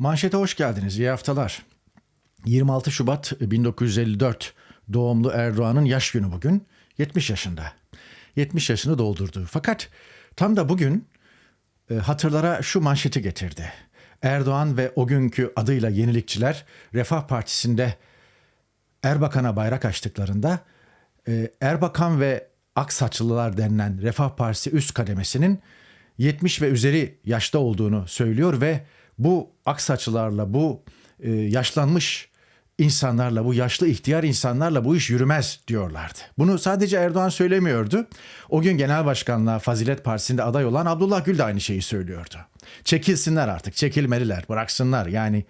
Manşete hoş geldiniz. İyi haftalar. 26 Şubat 1954 doğumlu Erdoğan'ın yaş günü bugün. 70 yaşında. 70 yaşını doldurdu. Fakat tam da bugün e, hatırlara şu manşeti getirdi. Erdoğan ve o günkü adıyla yenilikçiler Refah Partisi'nde Erbakan'a bayrak açtıklarında e, Erbakan ve Aksaçlılar denilen Refah Partisi üst kademesinin 70 ve üzeri yaşta olduğunu söylüyor ve bu aksaçlılarla bu e, yaşlanmış insanlarla bu yaşlı ihtiyar insanlarla bu iş yürümez diyorlardı. Bunu sadece Erdoğan söylemiyordu. O gün genel başkanlığa Fazilet Partisi'nde aday olan Abdullah Gül de aynı şeyi söylüyordu. Çekilsinler artık, çekilmeliler, bıraksınlar yani.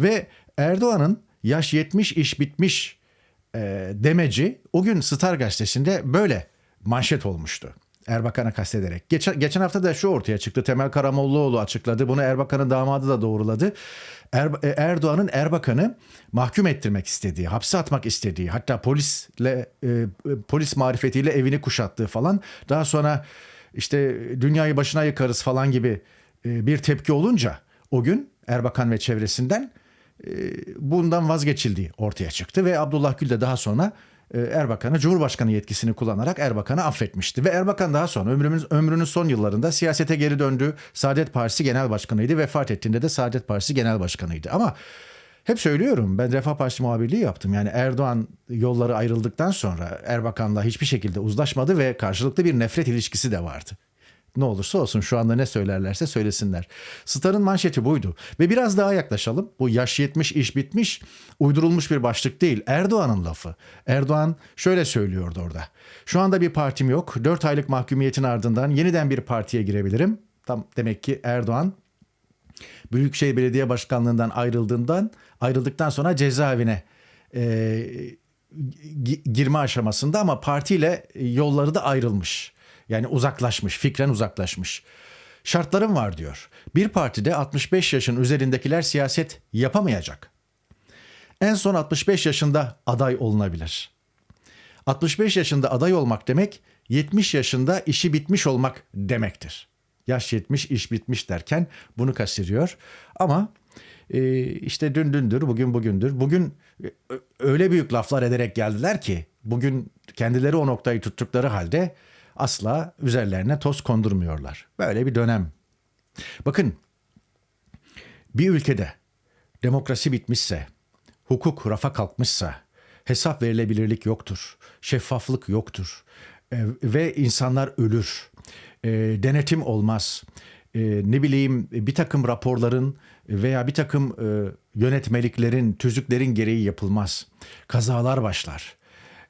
Ve Erdoğan'ın yaş 70 iş bitmiş e, demeci o gün Star gazetesinde böyle manşet olmuştu. Erbakan'a kastederek. Geçen, geçen hafta da şu ortaya çıktı. Temel Karamollaoğlu açıkladı. Bunu Erbakan'ın damadı da doğruladı. Er, Erdoğan'ın Erbakan'ı mahkum ettirmek istediği, hapse atmak istediği, hatta polisle e, polis marifetiyle evini kuşattığı falan. Daha sonra işte dünyayı başına yıkarız falan gibi e, bir tepki olunca o gün Erbakan ve çevresinden e, bundan vazgeçildiği ortaya çıktı ve Abdullah Gül de daha sonra e, Erbakan'ı Cumhurbaşkanı yetkisini kullanarak Erbakan'ı affetmişti. Ve Erbakan daha sonra ömrümüz, ömrünün son yıllarında siyasete geri döndü. Saadet Partisi Genel Başkanıydı. Vefat ettiğinde de Saadet Partisi Genel Başkanıydı. Ama hep söylüyorum ben Refah Partisi muhabirliği yaptım. Yani Erdoğan yolları ayrıldıktan sonra Erbakan'la hiçbir şekilde uzlaşmadı ve karşılıklı bir nefret ilişkisi de vardı ne olursa olsun şu anda ne söylerlerse söylesinler. Star'ın manşeti buydu. Ve biraz daha yaklaşalım. Bu yaş yetmiş iş bitmiş uydurulmuş bir başlık değil. Erdoğan'ın lafı. Erdoğan şöyle söylüyordu orada. Şu anda bir partim yok. 4 aylık mahkumiyetin ardından yeniden bir partiye girebilirim. Tam demek ki Erdoğan Büyükşehir Belediye Başkanlığından ayrıldığından ayrıldıktan sonra cezaevine e, girme aşamasında ama partiyle yolları da ayrılmış. Yani uzaklaşmış, fikren uzaklaşmış. Şartlarım var diyor. Bir partide 65 yaşın üzerindekiler siyaset yapamayacak. En son 65 yaşında aday olunabilir. 65 yaşında aday olmak demek 70 yaşında işi bitmiş olmak demektir. Yaş 70 iş bitmiş derken bunu kastediyor. Ama e, işte dün dündür, bugün bugündür. Bugün e, öyle büyük laflar ederek geldiler ki bugün kendileri o noktayı tuttukları halde asla üzerlerine toz kondurmuyorlar. Böyle bir dönem. Bakın bir ülkede demokrasi bitmişse, hukuk rafa kalkmışsa, hesap verilebilirlik yoktur, şeffaflık yoktur e, ve insanlar ölür, e, denetim olmaz, e, ne bileyim bir takım raporların veya bir takım e, yönetmeliklerin, tüzüklerin gereği yapılmaz, kazalar başlar,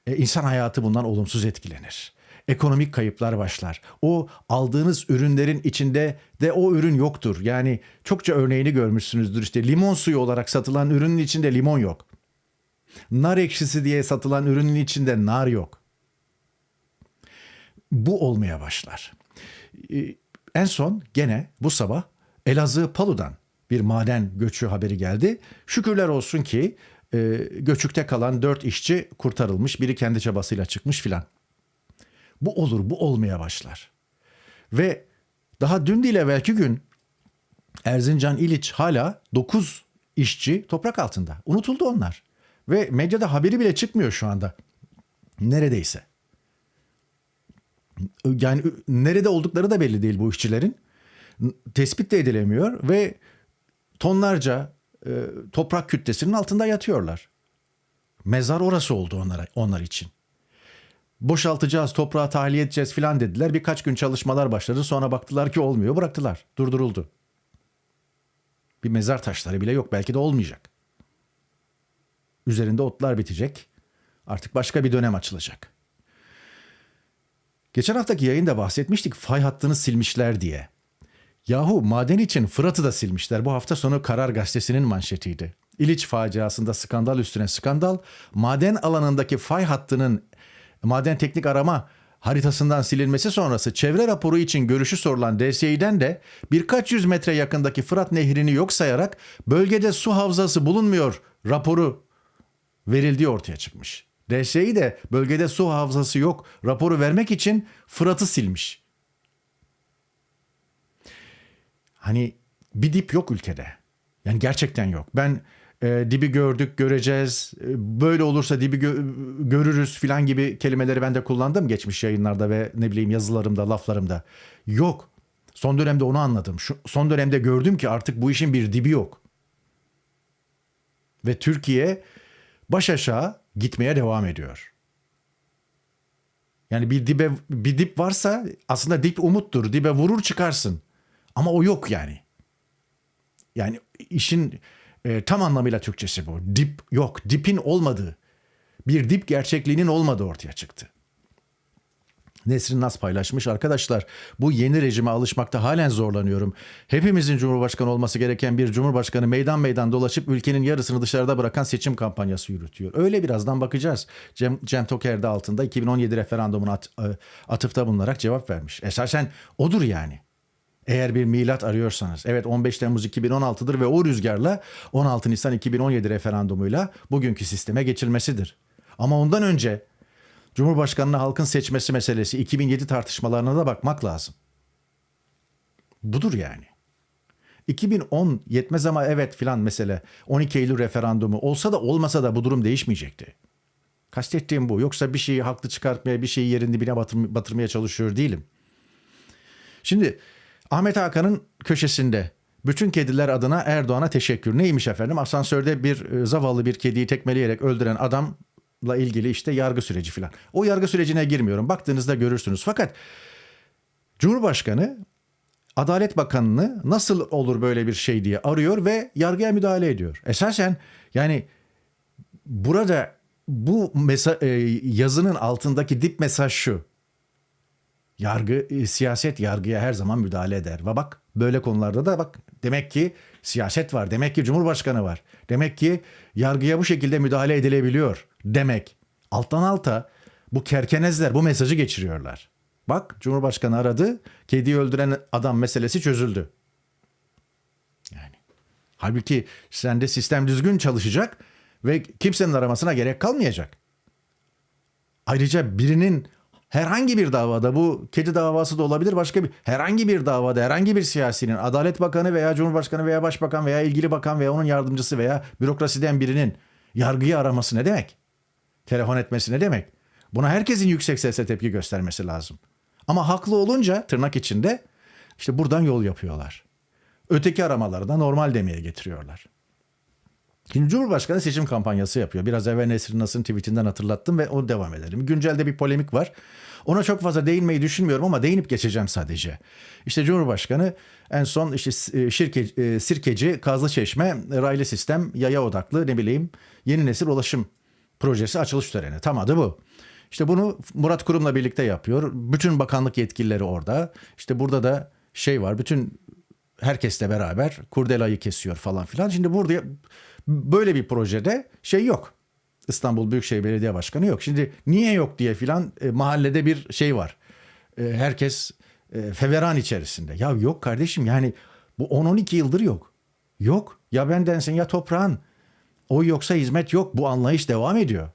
e, insan hayatı bundan olumsuz etkilenir ekonomik kayıplar başlar. O aldığınız ürünlerin içinde de o ürün yoktur. Yani çokça örneğini görmüşsünüzdür. İşte limon suyu olarak satılan ürünün içinde limon yok. Nar ekşisi diye satılan ürünün içinde nar yok. Bu olmaya başlar. Ee, en son gene bu sabah Elazığ Palu'dan bir maden göçü haberi geldi. Şükürler olsun ki e, göçükte kalan dört işçi kurtarılmış. Biri kendi çabasıyla çıkmış filan. Bu olur, bu olmaya başlar. Ve daha dün değil evvelki gün Erzincan İliç hala 9 işçi toprak altında. Unutuldu onlar. Ve medyada haberi bile çıkmıyor şu anda. Neredeyse. Yani nerede oldukları da belli değil bu işçilerin. Tespit de edilemiyor ve tonlarca e, toprak kütlesinin altında yatıyorlar. Mezar orası oldu onlara, onlar için boşaltacağız, toprağa tahliye edeceğiz filan dediler. Birkaç gün çalışmalar başladı. Sonra baktılar ki olmuyor. Bıraktılar. Durduruldu. Bir mezar taşları bile yok. Belki de olmayacak. Üzerinde otlar bitecek. Artık başka bir dönem açılacak. Geçen haftaki yayında bahsetmiştik fay hattını silmişler diye. Yahu maden için Fırat'ı da silmişler. Bu hafta sonu Karar Gazetesi'nin manşetiydi. İliç faciasında skandal üstüne skandal, maden alanındaki fay hattının maden teknik arama haritasından silinmesi sonrası çevre raporu için görüşü sorulan DSİ'den de birkaç yüz metre yakındaki Fırat Nehri'ni yok sayarak bölgede su havzası bulunmuyor raporu verildiği ortaya çıkmış. DSİ de bölgede su havzası yok raporu vermek için Fırat'ı silmiş. Hani bir dip yok ülkede. Yani gerçekten yok. Ben e, dibi gördük, göreceğiz, e, böyle olursa dibi gö- görürüz filan gibi kelimeleri ben de kullandım geçmiş yayınlarda ve ne bileyim yazılarımda, laflarımda. Yok. Son dönemde onu anladım. Şu, son dönemde gördüm ki artık bu işin bir dibi yok. Ve Türkiye baş aşağı gitmeye devam ediyor. Yani bir dibe bir dip varsa aslında dip umuttur. Dibe vurur çıkarsın. Ama o yok yani. Yani işin e, tam anlamıyla Türkçesi bu. Dip yok. Dipin olmadığı. Bir dip gerçekliğinin olmadığı ortaya çıktı. Nesrin Nas paylaşmış. Arkadaşlar bu yeni rejime alışmakta halen zorlanıyorum. Hepimizin cumhurbaşkanı olması gereken bir cumhurbaşkanı meydan meydan dolaşıp ülkenin yarısını dışarıda bırakan seçim kampanyası yürütüyor. Öyle birazdan bakacağız. Cem, Cem Toker de altında 2017 referandumuna at, e, atıfta bulunarak cevap vermiş. Esasen odur yani. Eğer bir milat arıyorsanız. Evet 15 Temmuz 2016'dır ve o rüzgarla 16 Nisan 2017 referandumuyla bugünkü sisteme geçilmesidir. Ama ondan önce Cumhurbaşkanını halkın seçmesi meselesi 2007 tartışmalarına da bakmak lazım. Budur yani. 2010 yetmez ama evet filan mesele 12 Eylül referandumu olsa da olmasa da bu durum değişmeyecekti. Kastettiğim bu. Yoksa bir şeyi haklı çıkartmaya, bir şeyi yerin dibine batır, batırmaya çalışıyor değilim. Şimdi Ahmet Hakan'ın köşesinde bütün kediler adına Erdoğan'a teşekkür. Neymiş efendim? Asansörde bir e, zavallı bir kediyi tekmeleyerek öldüren adamla ilgili işte yargı süreci filan. O yargı sürecine girmiyorum. Baktığınızda görürsünüz. Fakat Cumhurbaşkanı Adalet Bakanı'nı nasıl olur böyle bir şey diye arıyor ve yargıya müdahale ediyor. Esasen yani burada bu mesa- e, yazının altındaki dip mesaj şu. Yargı, e, siyaset yargıya her zaman müdahale eder. Ve bak böyle konularda da bak demek ki siyaset var. Demek ki Cumhurbaşkanı var. Demek ki yargıya bu şekilde müdahale edilebiliyor. Demek. Alttan alta bu kerkenezler bu mesajı geçiriyorlar. Bak Cumhurbaşkanı aradı. Kediyi öldüren adam meselesi çözüldü. Yani. Halbuki sende sistem düzgün çalışacak ve kimsenin aramasına gerek kalmayacak. Ayrıca birinin herhangi bir davada bu kedi davası da olabilir başka bir herhangi bir davada herhangi bir siyasinin Adalet Bakanı veya Cumhurbaşkanı veya Başbakan veya ilgili bakan veya onun yardımcısı veya bürokrasiden birinin yargıyı araması ne demek? Telefon etmesi ne demek? Buna herkesin yüksek sesle tepki göstermesi lazım. Ama haklı olunca tırnak içinde işte buradan yol yapıyorlar. Öteki aramaları da normal demeye getiriyorlar. Şimdi Cumhurbaşkanı seçim kampanyası yapıyor. Biraz evvel Nesrin Nas'ın tweetinden hatırlattım ve onu devam edelim. Güncelde bir polemik var. Ona çok fazla değinmeyi düşünmüyorum ama değinip geçeceğim sadece. İşte Cumhurbaşkanı en son işte şirke, e, Sirkeci, Kazlıçeşme, raylı sistem, yaya odaklı ne bileyim yeni nesil ulaşım projesi açılış töreni. Tam adı bu. İşte bunu Murat Kurum'la birlikte yapıyor. Bütün bakanlık yetkilileri orada. İşte burada da şey var. Bütün herkesle beraber kurdelayı kesiyor falan filan. Şimdi burada böyle bir projede şey yok. İstanbul Büyükşehir Belediye Başkanı yok. Şimdi niye yok diye filan e, mahallede bir şey var. E, herkes e, feveran içerisinde. Ya yok kardeşim yani bu 10-12 yıldır yok. Yok. Ya bendensin ya toprağın. O yoksa hizmet yok. Bu anlayış devam ediyor.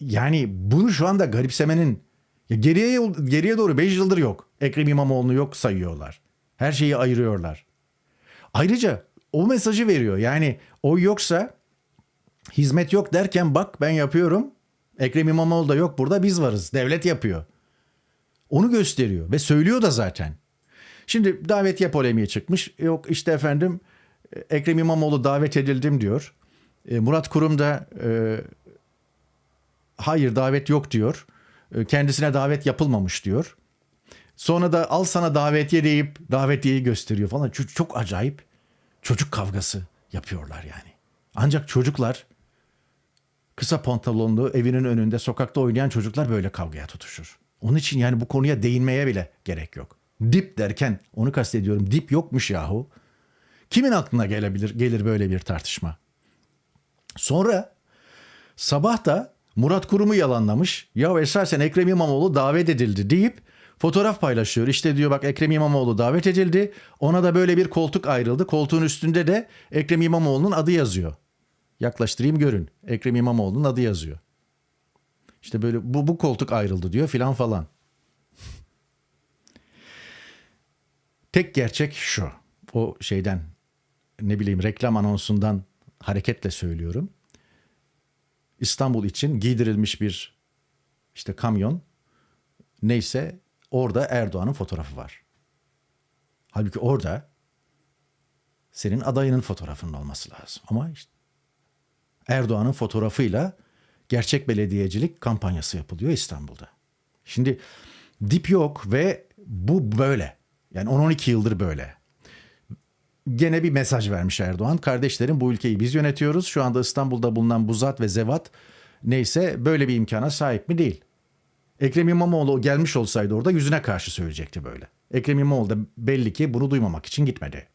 Yani bunu şu anda garipsemenin ya geriye geriye doğru 5 yıldır yok. Ekrem İmamoğlu'nu yok sayıyorlar. Her şeyi ayırıyorlar. Ayrıca o mesajı veriyor. Yani o yoksa hizmet yok derken bak ben yapıyorum. Ekrem İmamoğlu da yok burada biz varız. Devlet yapıyor. Onu gösteriyor ve söylüyor da zaten. Şimdi davetiye polemiğe çıkmış. Yok işte efendim Ekrem İmamoğlu davet edildim diyor. E, Murat Kurum da e, hayır davet yok diyor. E, kendisine davet yapılmamış diyor. Sonra da al sana davetiye deyip davetiyeyi gösteriyor falan. Çok, çok acayip çocuk kavgası yapıyorlar yani. Ancak çocuklar kısa pantolonlu evinin önünde sokakta oynayan çocuklar böyle kavgaya tutuşur. Onun için yani bu konuya değinmeye bile gerek yok. Dip derken onu kastediyorum. Dip yokmuş yahu. Kimin aklına gelebilir gelir böyle bir tartışma? Sonra sabah da Murat Kurum'u yalanlamış. Ya esasen Ekrem İmamoğlu davet edildi deyip fotoğraf paylaşıyor. İşte diyor bak Ekrem İmamoğlu davet edildi. Ona da böyle bir koltuk ayrıldı. Koltuğun üstünde de Ekrem İmamoğlu'nun adı yazıyor. Yaklaştırayım görün. Ekrem İmamoğlu'nun adı yazıyor. İşte böyle bu, bu koltuk ayrıldı diyor filan falan. Tek gerçek şu. O şeyden ne bileyim reklam anonsundan hareketle söylüyorum. İstanbul için giydirilmiş bir işte kamyon neyse orada Erdoğan'ın fotoğrafı var. Halbuki orada senin adayının fotoğrafının olması lazım. Ama işte Erdoğan'ın fotoğrafıyla gerçek belediyecilik kampanyası yapılıyor İstanbul'da. Şimdi dip yok ve bu böyle. Yani 10-12 yıldır böyle. Gene bir mesaj vermiş Erdoğan. Kardeşlerim bu ülkeyi biz yönetiyoruz. Şu anda İstanbul'da bulunan bu zat ve zevat neyse böyle bir imkana sahip mi değil. Ekrem İmamoğlu gelmiş olsaydı orada yüzüne karşı söyleyecekti böyle. Ekrem İmamoğlu da belli ki bunu duymamak için gitmedi.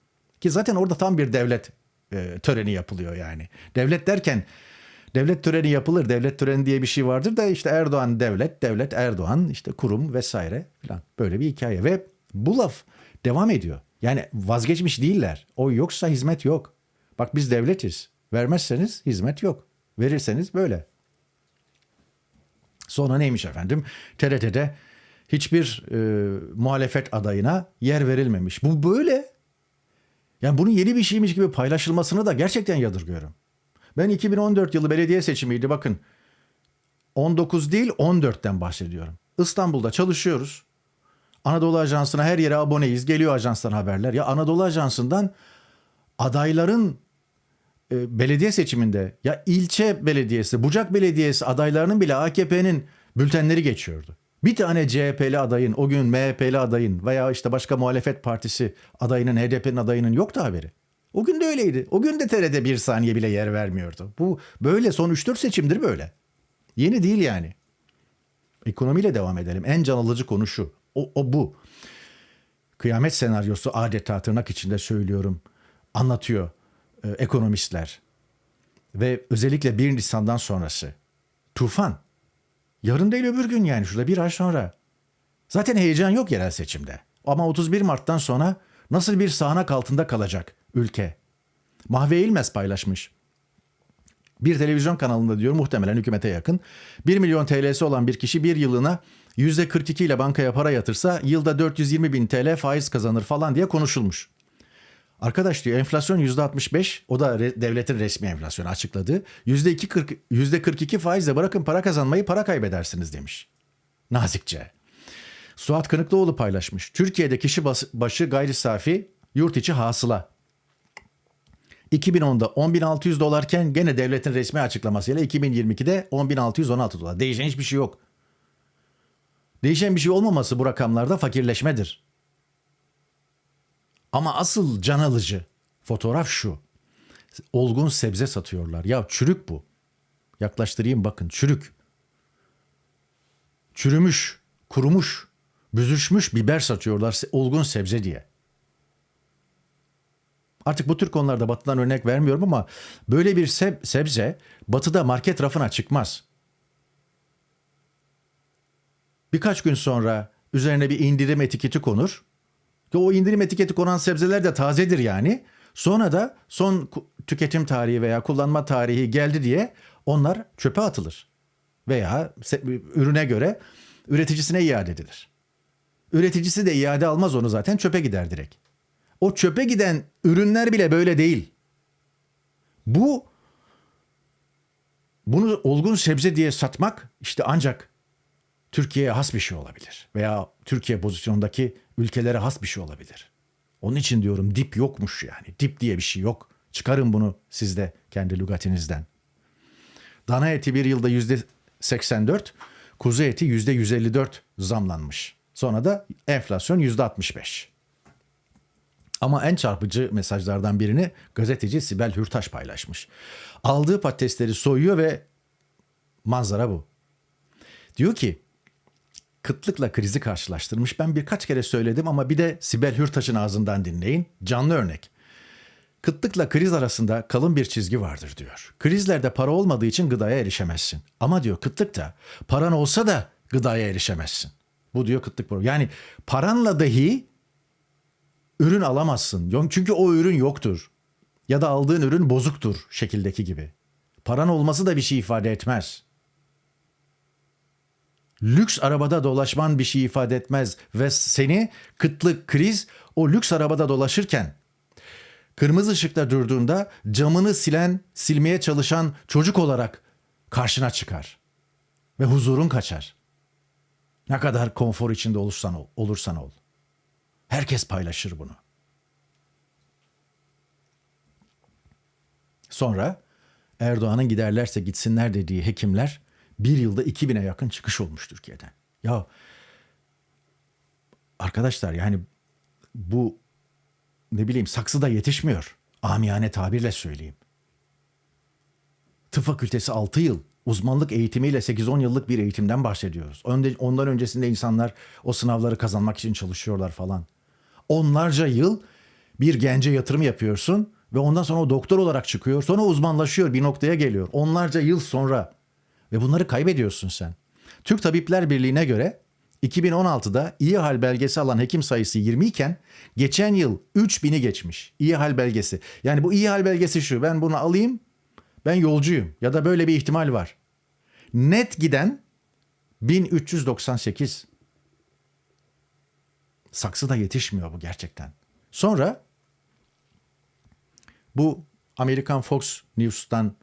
Ki zaten orada tam bir devlet e, töreni yapılıyor yani. Devlet derken devlet töreni yapılır. Devlet töreni diye bir şey vardır da işte Erdoğan devlet, devlet Erdoğan işte kurum vesaire filan. Böyle bir hikaye ve bu laf devam ediyor. Yani vazgeçmiş değiller. O yoksa hizmet yok. Bak biz devletiz. Vermezseniz hizmet yok. Verirseniz böyle. Sonra neymiş efendim? TRT'de hiçbir e, muhalefet adayına yer verilmemiş. Bu böyle. Yani bunun yeni bir şeymiş gibi paylaşılmasını da gerçekten yadırgıyorum. Ben 2014 yılı belediye seçimiydi bakın. 19 değil 14'ten bahsediyorum. İstanbul'da çalışıyoruz. Anadolu Ajansı'na her yere aboneyiz. Geliyor ajanstan haberler. Ya Anadolu Ajansı'ndan adayların belediye seçiminde ya ilçe belediyesi, Bucak Belediyesi adaylarının bile AKP'nin bültenleri geçiyordu. Bir tane CHP'li adayın, o gün MHP'li adayın veya işte başka muhalefet partisi adayının, HDP'nin adayının yoktu haberi. O gün de öyleydi. O gün de TRT bir saniye bile yer vermiyordu. Bu böyle son 3-4 seçimdir böyle. Yeni değil yani. Ekonomiyle devam edelim. En can alıcı konu şu. O, o bu. Kıyamet senaryosu adeta tırnak içinde söylüyorum. Anlatıyor e, ekonomistler. Ve özellikle 1 Nisan'dan sonrası. Tufan. Yarın değil öbür gün yani şurada bir ay sonra. Zaten heyecan yok yerel seçimde. Ama 31 Mart'tan sonra nasıl bir sağanak altında kalacak ülke? Mahve İlmez paylaşmış. Bir televizyon kanalında diyor muhtemelen hükümete yakın. 1 milyon TL'si olan bir kişi bir yılına %42 ile bankaya para yatırsa yılda 420 bin TL faiz kazanır falan diye konuşulmuş. Arkadaş diyor enflasyon %65 o da re- devletin resmi enflasyonu açıkladı. %2 %42 faizle bırakın para kazanmayı para kaybedersiniz demiş. Nazikçe. Suat Kınıklıoğlu paylaşmış. Türkiye'de kişi başı gayri safi yurt içi hasıla 2010'da 10.600 dolarken gene devletin resmi açıklamasıyla 2022'de 10.616 dolar. Değişen hiçbir şey yok. Değişen bir şey olmaması bu rakamlarda fakirleşmedir. Ama asıl can alıcı fotoğraf şu. Olgun sebze satıyorlar. Ya çürük bu. Yaklaştırayım bakın çürük. Çürümüş, kurumuş, büzüşmüş biber satıyorlar olgun sebze diye. Artık bu tür konularda batıdan örnek vermiyorum ama böyle bir seb- sebze batıda market rafına çıkmaz. Birkaç gün sonra üzerine bir indirim etiketi konur. O indirim etiketi konan sebzeler de tazedir yani. Sonra da son tüketim tarihi veya kullanma tarihi geldi diye onlar çöpe atılır. Veya ürüne göre üreticisine iade edilir. Üreticisi de iade almaz onu zaten çöpe gider direkt. O çöpe giden ürünler bile böyle değil. Bu bunu olgun sebze diye satmak işte ancak Türkiye'ye has bir şey olabilir. Veya Türkiye pozisyondaki ülkelere has bir şey olabilir. Onun için diyorum dip yokmuş yani. Dip diye bir şey yok. Çıkarın bunu siz de kendi lügatinizden. Dana eti bir yılda yüzde 84, kuzu eti yüzde 154 zamlanmış. Sonra da enflasyon yüzde 65. Ama en çarpıcı mesajlardan birini gazeteci Sibel Hürtaş paylaşmış. Aldığı patatesleri soyuyor ve manzara bu. Diyor ki kıtlıkla krizi karşılaştırmış. Ben birkaç kere söyledim ama bir de Sibel Hürtaş'ın ağzından dinleyin. Canlı örnek. Kıtlıkla kriz arasında kalın bir çizgi vardır diyor. Krizlerde para olmadığı için gıdaya erişemezsin. Ama diyor kıtlıkta paran olsa da gıdaya erişemezsin. Bu diyor kıtlık problemi. Yani paranla dahi ürün alamazsın. Çünkü o ürün yoktur. Ya da aldığın ürün bozuktur şekildeki gibi. Paran olması da bir şey ifade etmez. Lüks arabada dolaşman bir şey ifade etmez ve seni kıtlık, kriz o lüks arabada dolaşırken Kırmızı ışıkta durduğunda camını silen, silmeye çalışan çocuk olarak karşına çıkar. Ve huzurun kaçar. Ne kadar konfor içinde olursan ol, olursan ol. Herkes paylaşır bunu. Sonra Erdoğan'ın giderlerse gitsinler dediği hekimler bir yılda 2000'e yakın çıkış olmuş Türkiye'den. Ya arkadaşlar yani bu ne bileyim saksıda yetişmiyor. Amiyane tabirle söyleyeyim. Tıp fakültesi 6 yıl, uzmanlık eğitimiyle 8-10 yıllık bir eğitimden bahsediyoruz. Ondan öncesinde insanlar o sınavları kazanmak için çalışıyorlar falan. Onlarca yıl bir gence yatırım yapıyorsun ve ondan sonra o doktor olarak çıkıyor. Sonra uzmanlaşıyor bir noktaya geliyor. Onlarca yıl sonra ve bunları kaybediyorsun sen. Türk Tabipler Birliği'ne göre 2016'da iyi hal belgesi alan hekim sayısı 20 iken geçen yıl 3000'i geçmiş. İyi hal belgesi. Yani bu iyi hal belgesi şu. Ben bunu alayım. Ben yolcuyum ya da böyle bir ihtimal var. Net giden 1398. Saksı da yetişmiyor bu gerçekten. Sonra bu Amerikan Fox News'tan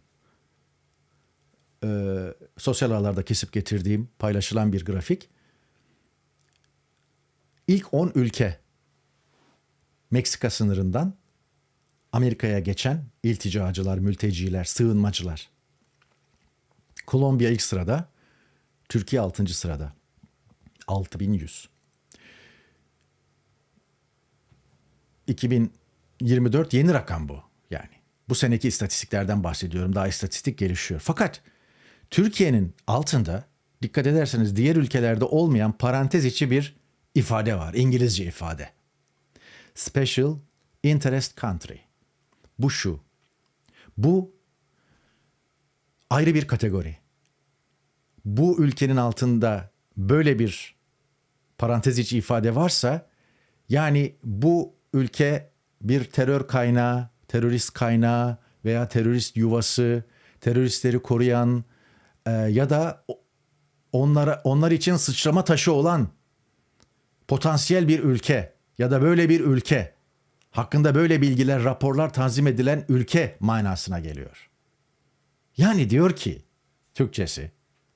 e, sosyal ağlarda kesip getirdiğim paylaşılan bir grafik. İlk 10 ülke Meksika sınırından Amerika'ya geçen ilticacılar, mülteciler, sığınmacılar. Kolombiya ilk sırada, Türkiye 6. sırada. 6100. 2024 yeni rakam bu yani. Bu seneki istatistiklerden bahsediyorum. Daha istatistik gelişiyor. Fakat Türkiye'nin altında dikkat ederseniz diğer ülkelerde olmayan parantez içi bir ifade var. İngilizce ifade. Special Interest Country. Bu şu. Bu ayrı bir kategori. Bu ülkenin altında böyle bir parantez içi ifade varsa yani bu ülke bir terör kaynağı, terörist kaynağı veya terörist yuvası, teröristleri koruyan e, ya da onlara onlar için sıçrama taşı olan potansiyel bir ülke ya da böyle bir ülke hakkında böyle bilgiler, raporlar tanzim edilen ülke manasına geliyor. Yani diyor ki Türkçesi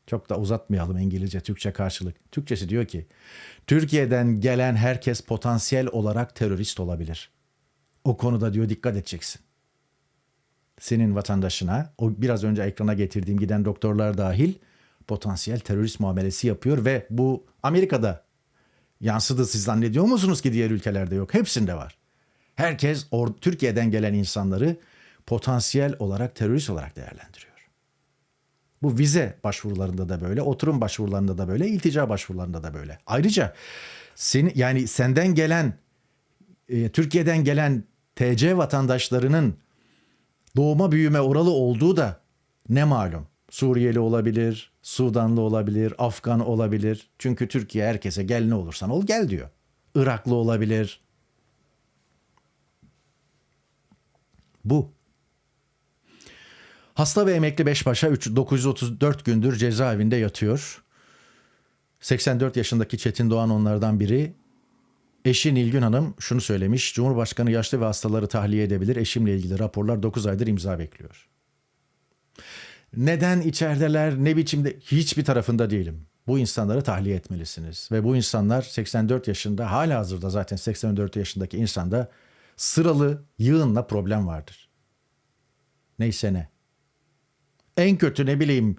çok da uzatmayalım İngilizce Türkçe karşılık. Türkçesi diyor ki Türkiye'den gelen herkes potansiyel olarak terörist olabilir. O konuda diyor dikkat edeceksin. Senin vatandaşına o biraz önce ekrana getirdiğim giden doktorlar dahil potansiyel terörist muamelesi yapıyor ve bu Amerika'da yansıdı siz zannediyor musunuz ki diğer ülkelerde yok? Hepsinde var. Herkes or Türkiye'den gelen insanları potansiyel olarak terörist olarak değerlendiriyor. Bu vize başvurularında da böyle, oturum başvurularında da böyle, iltica başvurularında da böyle. Ayrıca seni yani senden gelen e, Türkiye'den gelen TC vatandaşlarının doğuma büyüme oralı olduğu da ne malum. Suriyeli olabilir, Sudanlı olabilir, Afgan olabilir. Çünkü Türkiye herkese gel ne olursan ol gel diyor. Iraklı olabilir. Bu. Hasta ve emekli Beşbaş'a 3 934 gündür cezaevinde yatıyor. 84 yaşındaki Çetin Doğan onlardan biri. Eşi Nilgün Hanım şunu söylemiş. Cumhurbaşkanı yaşlı ve hastaları tahliye edebilir. Eşimle ilgili raporlar 9 aydır imza bekliyor. Neden içerideler, ne biçimde hiçbir tarafında değilim. Bu insanları tahliye etmelisiniz. Ve bu insanlar 84 yaşında hala hazırda zaten 84 yaşındaki insanda sıralı yığınla problem vardır. Neyse ne. En kötü ne bileyim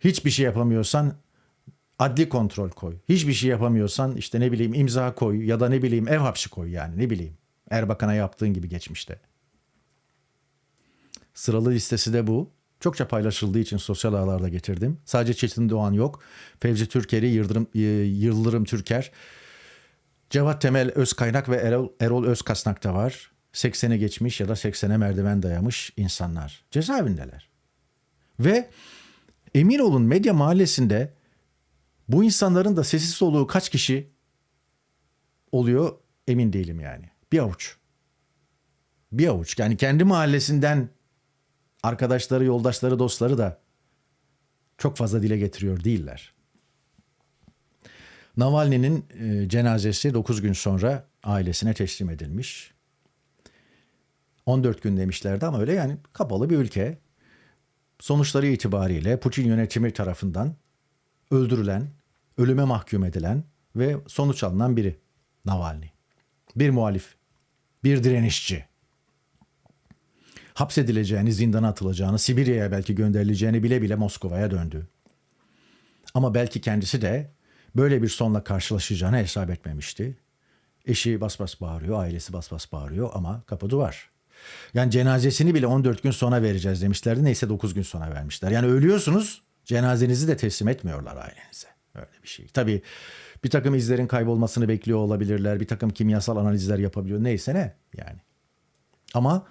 hiçbir şey yapamıyorsan adli kontrol koy. Hiçbir şey yapamıyorsan işte ne bileyim imza koy ya da ne bileyim ev hapsi koy yani ne bileyim. Erbakan'a yaptığın gibi geçmişte. Sıralı listesi de bu. Çokça paylaşıldığı için sosyal ağlarda getirdim. Sadece Çetin Doğan yok. Fevzi Türker'i, Yıldırım, e, Yıldırım Türker, Cevat Temel Özkaynak ve Erol, Erol Özkasnak da var. 80'e geçmiş ya da 80'e merdiven dayamış insanlar. Cezaevindeler. Ve emin olun medya mahallesinde bu insanların da sessiz soluğu kaç kişi oluyor emin değilim yani. Bir avuç. Bir avuç. Yani kendi mahallesinden arkadaşları, yoldaşları, dostları da çok fazla dile getiriyor değiller. Navalny'nin e, cenazesi 9 gün sonra ailesine teslim edilmiş. 14 gün demişlerdi ama öyle yani kapalı bir ülke. Sonuçları itibariyle Putin yönetimi tarafından öldürülen, ölüme mahkum edilen ve sonuç alınan biri Navalny. Bir muhalif, bir direnişçi. Hapsedileceğini, zindana atılacağını, Sibirya'ya belki gönderileceğini bile bile Moskova'ya döndü. Ama belki kendisi de böyle bir sonla karşılaşacağını hesap etmemişti. Eşi bas bas bağırıyor, ailesi bas bas bağırıyor ama kapı duvar. Yani cenazesini bile 14 gün sonra vereceğiz demişlerdi. Neyse 9 gün sonra vermişler. Yani ölüyorsunuz cenazenizi de teslim etmiyorlar ailenize. Öyle bir şey. Tabii bir takım izlerin kaybolmasını bekliyor olabilirler. Bir takım kimyasal analizler yapabiliyor. Neyse ne yani. Ama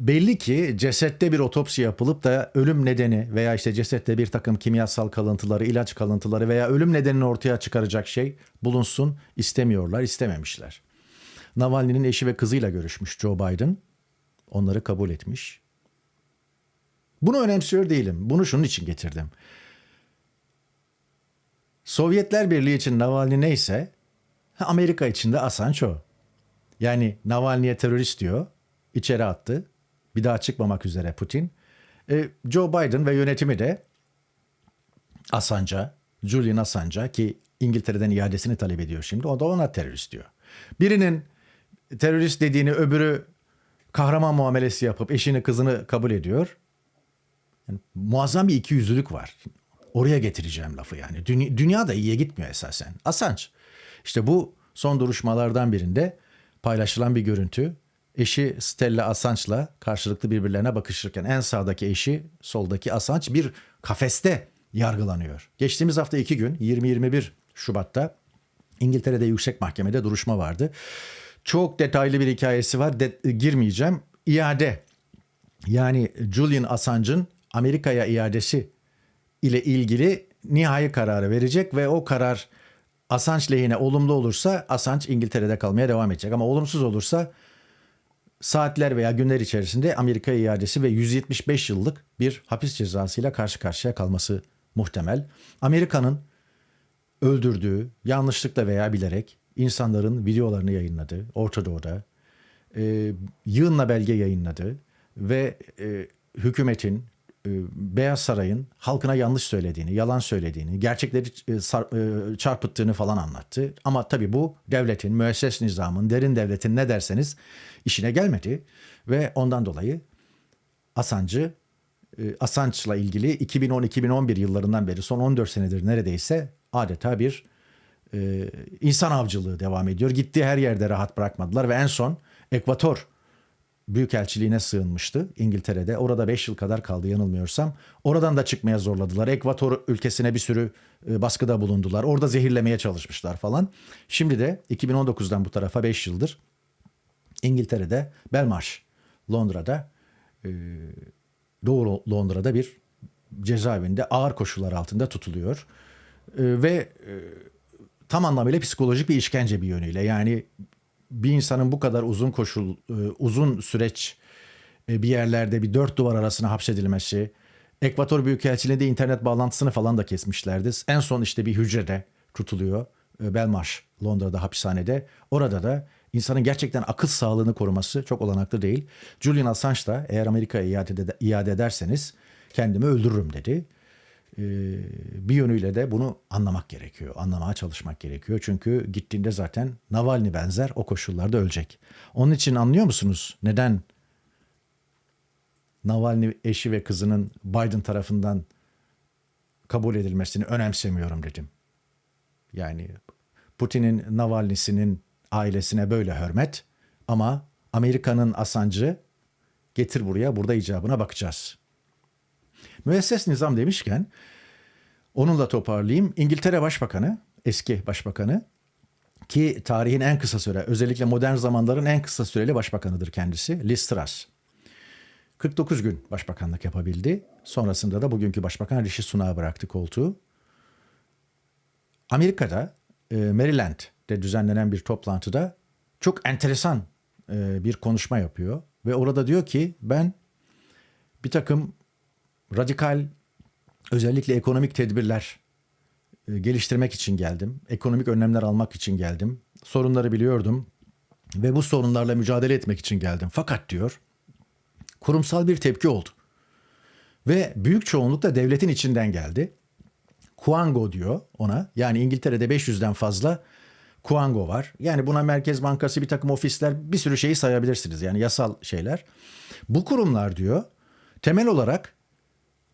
belli ki cesette bir otopsi yapılıp da ölüm nedeni veya işte cesette bir takım kimyasal kalıntıları, ilaç kalıntıları veya ölüm nedenini ortaya çıkaracak şey bulunsun istemiyorlar, istememişler. Navalny'nin eşi ve kızıyla görüşmüş Joe Biden. Onları kabul etmiş. Bunu önemsiyor değilim. Bunu şunun için getirdim. Sovyetler Birliği için Navalny neyse Amerika için de Assange o. Yani Navalny'ye terörist diyor. içeri attı. Bir daha çıkmamak üzere Putin. E, Joe Biden ve yönetimi de Assange'a, Julian Assange'a ki İngiltere'den iadesini talep ediyor şimdi. O da ona terörist diyor. Birinin terörist dediğini öbürü kahraman muamelesi yapıp eşini kızını kabul ediyor. Yani muazzam bir ikiyüzlülük var. Oraya getireceğim lafı yani. Dünya, dünya da iyiye gitmiyor esasen. Assange. İşte bu son duruşmalardan birinde paylaşılan bir görüntü. Eşi Stella Assange'la karşılıklı birbirlerine bakışırken en sağdaki eşi soldaki Assange bir kafeste yargılanıyor. Geçtiğimiz hafta iki gün 20-21 Şubat'ta İngiltere'de yüksek mahkemede duruşma vardı. Çok detaylı bir hikayesi var. De, girmeyeceğim. İade yani Julian Assange'ın Amerika'ya iadesi ile ilgili nihai kararı verecek ve o karar Assange lehine olumlu olursa Assange İngiltere'de kalmaya devam edecek. Ama olumsuz olursa saatler veya günler içerisinde Amerika'ya iadesi ve 175 yıllık bir hapis cezasıyla karşı karşıya kalması muhtemel. Amerika'nın öldürdüğü yanlışlıkla veya bilerek insanların videolarını yayınladı Orta Doğu'da. E, yığınla belge yayınladı ve e, hükümetin, Beyaz Saray'ın halkına yanlış söylediğini, yalan söylediğini, gerçekleri e, e, çarpıttığını falan anlattı. Ama tabii bu devletin, müesses nizamın, derin devletin ne derseniz işine gelmedi. Ve ondan dolayı Assange'ı e, Assange'la ilgili 2010-2011 yıllarından beri son 14 senedir neredeyse adeta bir e, insan avcılığı devam ediyor. Gittiği her yerde rahat bırakmadılar ve en son Ekvator Büyükelçiliğine sığınmıştı İngiltere'de. Orada 5 yıl kadar kaldı yanılmıyorsam. Oradan da çıkmaya zorladılar. Ekvator ülkesine bir sürü e, baskıda bulundular. Orada zehirlemeye çalışmışlar falan. Şimdi de 2019'dan bu tarafa 5 yıldır İngiltere'de Belmarsh, Londra'da e, Doğu Londra'da bir cezaevinde ağır koşullar altında tutuluyor. E, ve tam anlamıyla psikolojik bir işkence bir yönüyle. Yani bir insanın bu kadar uzun koşul, e, uzun süreç e, bir yerlerde bir dört duvar arasına hapsedilmesi, Ekvator Büyükelçiliğinde internet bağlantısını falan da kesmişlerdi. En son işte bir hücrede tutuluyor. E, Belmarsh, Londra'da hapishanede. Orada da insanın gerçekten akıl sağlığını koruması çok olanaklı değil. Julian Assange da eğer Amerika'ya iade, iade ederseniz kendimi öldürürüm dedi. Ee, bir yönüyle de bunu anlamak gerekiyor. Anlamaya çalışmak gerekiyor. Çünkü gittiğinde zaten Navalny benzer o koşullarda ölecek. Onun için anlıyor musunuz neden Navalny eşi ve kızının Biden tarafından kabul edilmesini önemsemiyorum dedim. Yani Putin'in Navalny'sinin ailesine böyle hürmet ama Amerika'nın Assange'ı getir buraya burada icabına bakacağız. Müesses nizam demişken onunla toparlayayım. İngiltere Başbakanı, eski başbakanı ki tarihin en kısa süre, özellikle modern zamanların en kısa süreli başbakanıdır kendisi. Liz Truss. 49 gün başbakanlık yapabildi. Sonrasında da bugünkü başbakan Rishi Sunak'a bıraktı koltuğu. Amerika'da e, Maryland'de düzenlenen bir toplantıda çok enteresan e, bir konuşma yapıyor. Ve orada diyor ki ben bir takım radikal özellikle ekonomik tedbirler e, geliştirmek için geldim. Ekonomik önlemler almak için geldim. Sorunları biliyordum. Ve bu sorunlarla mücadele etmek için geldim. Fakat diyor kurumsal bir tepki oldu. Ve büyük çoğunlukla devletin içinden geldi. Kuango diyor ona. Yani İngiltere'de 500'den fazla Kuango var. Yani buna Merkez Bankası bir takım ofisler bir sürü şeyi sayabilirsiniz. Yani yasal şeyler. Bu kurumlar diyor temel olarak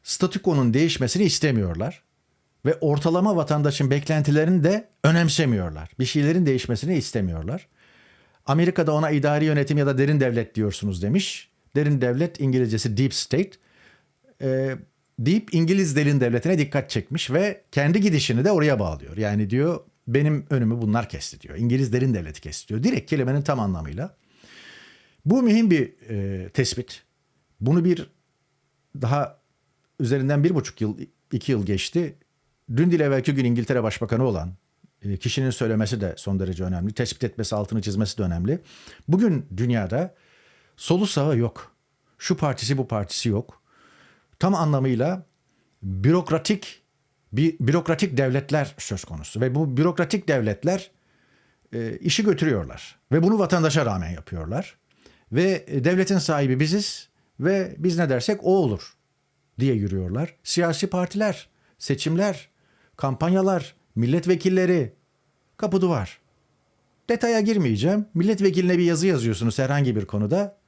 statükonun değişmesini istemiyorlar. Ve ortalama vatandaşın beklentilerini de önemsemiyorlar. Bir şeylerin değişmesini istemiyorlar. Amerika'da ona idari yönetim ya da derin devlet diyorsunuz demiş. Derin devlet İngilizcesi deep state. Ee, deep İngiliz derin devletine dikkat çekmiş ve kendi gidişini de oraya bağlıyor. Yani diyor benim önümü bunlar kesti diyor. İngiliz derin devleti kesti diyor. Direkt kelimenin tam anlamıyla. Bu mühim bir e, tespit. Bunu bir daha üzerinden bir buçuk yıl, iki yıl geçti. Dün değil evvelki gün İngiltere Başbakanı olan e, kişinin söylemesi de son derece önemli. Tespit etmesi, altını çizmesi de önemli. Bugün dünyada solu sağı yok. Şu partisi bu partisi yok. Tam anlamıyla bürokratik bir bürokratik devletler söz konusu ve bu bürokratik devletler e, işi götürüyorlar ve bunu vatandaşa rağmen yapıyorlar ve e, devletin sahibi biziz ve biz ne dersek o olur diye yürüyorlar. Siyasi partiler, seçimler, kampanyalar, milletvekilleri kapı duvar. Detaya girmeyeceğim. Milletvekiline bir yazı yazıyorsunuz herhangi bir konuda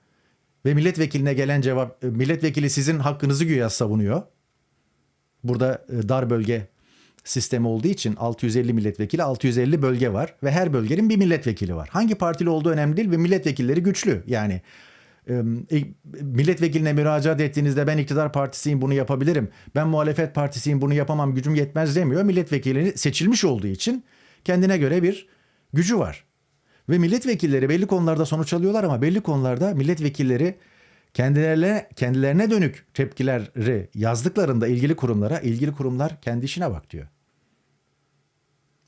ve milletvekiline gelen cevap milletvekili sizin hakkınızı güya savunuyor. Burada e, dar bölge sistemi olduğu için 650 milletvekili 650 bölge var ve her bölgenin bir milletvekili var. Hangi partili olduğu önemli değil ve milletvekilleri güçlü. Yani e, milletvekiline müracaat ettiğinizde ben iktidar partisiyim bunu yapabilirim. Ben muhalefet partisiyim bunu yapamam gücüm yetmez demiyor. Milletvekili seçilmiş olduğu için kendine göre bir gücü var. Ve milletvekilleri belli konularda sonuç alıyorlar ama belli konularda milletvekilleri kendilerine kendilerine dönük tepkileri yazdıklarında ilgili kurumlara ilgili kurumlar kendi işine bak diyor.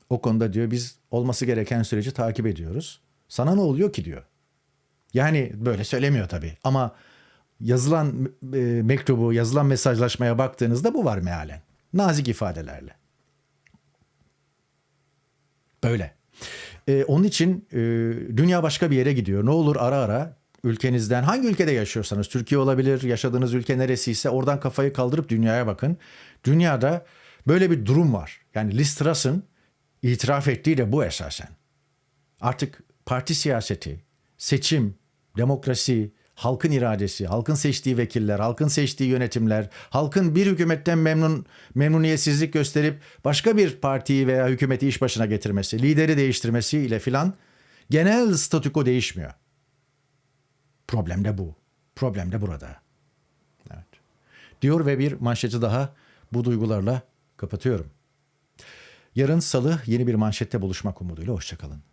O konuda diyor biz olması gereken süreci takip ediyoruz. Sana ne oluyor ki diyor. Yani böyle söylemiyor tabii ama yazılan e, mektubu, yazılan mesajlaşmaya baktığınızda bu var mealen. Nazik ifadelerle. Böyle. Ee, onun için e, dünya başka bir yere gidiyor. Ne olur ara ara ülkenizden hangi ülkede yaşıyorsanız Türkiye olabilir yaşadığınız ülke neresiyse oradan kafayı kaldırıp dünyaya bakın. Dünyada böyle bir durum var. Yani Liz itiraf ettiği de bu esasen. Artık parti siyaseti, seçim, demokrasi, halkın iradesi, halkın seçtiği vekiller, halkın seçtiği yönetimler, halkın bir hükümetten memnun memnuniyetsizlik gösterip başka bir partiyi veya hükümeti iş başına getirmesi, lideri değiştirmesiyle filan genel statüko değişmiyor. Problem de bu. Problem de burada. Evet. Diyor ve bir manşeti daha bu duygularla kapatıyorum. Yarın salı yeni bir manşette buluşmak umuduyla hoşçakalın.